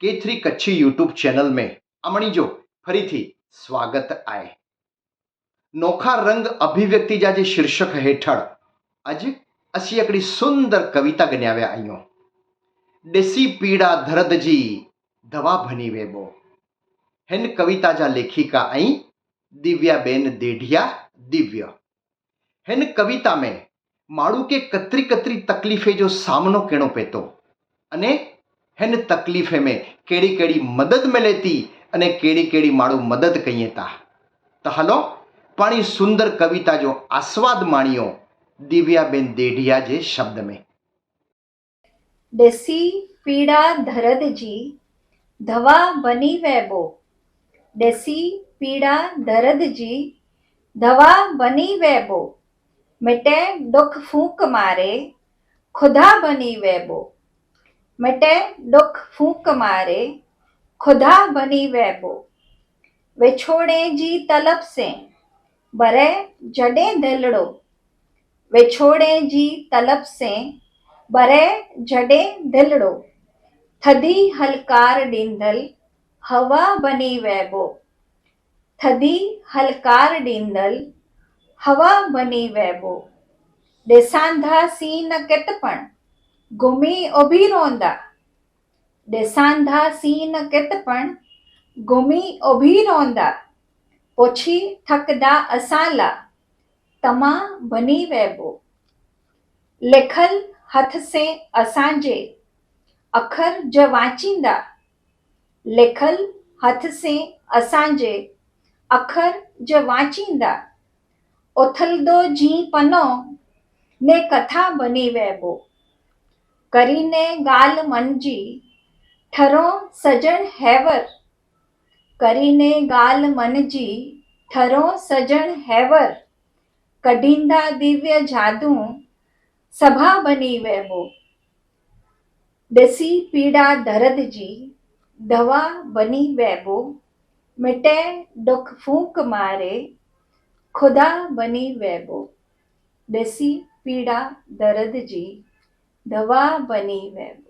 के थ्री कच्छी YouTube channel में अमणिजो फरी थी स्वागत आए नोखा रंग अभिव्यक्ति जा जे शीर्षक हेठळ अज असीं हिकिड़ी सुंदर कविता ॻण्याए विया आहियूं ॾिसी पीड़ा दर्द जी दवा बनी वेबो हिन कविता जा लेखिका आई दिव्या बेन देढिया दिव्य हिन कविता में माण्हू खे कतरी कतरी तकलीफ़े जो सामनो करिणो पए थो अने અને હેન તકલીફે में કેડી કેડી મદદ મિલેતી અને કેડી કેડી માળું મદદ કહીએ તા તો હલો પણ એ સુંદર કવિતા જો આસ્વાદ માણ્યો દિવ્યાબેન દેઢિયા જે શબ્દ में ડેસી પીડા ધરદજી ધવા બની વેબો ડેસી પીડા ધરદજી ધવા બની વેબો મિટે દુઃખ ફૂંક મારે ખુદા બની વેબો मिटे दुख फूक मारे, खुदा बनी वैबो विछोड़े जी तलब से, बरे जडे दिलड़ो। विछोड़े जी तलब से, बरे जडे दिलड़ो। थदी हलकार डींदल, हवा बनी वैबो थदी हलकार डींदल, हवा बनी वैबो ॾिसंदासीं न कितपण घुमी उभी ॾिसांधा सीन कितपण घुमी उभी रोंदा पुछी थकदा असां ला तमा बनी वैबो लिखल हथ से असांजे अखर ज वाचींदा लिखल हथ से असांजे अखर ज वाचींदा उथलदो जी पनो ने कथा बनी वैबो करीने गाल मंजी थरो सजन हैवर। करीने गाल मंजी थरो सजन हैवर। कडींदा दिव्य जादू, सभा बनी वेबो डसी पीड़ा दर्द जी, दवा बनी वेबो मिटे दुख फूक मारे, खुदा बनी वेबो डसी पीड़ा दर्द जी। दवा बनी वैबो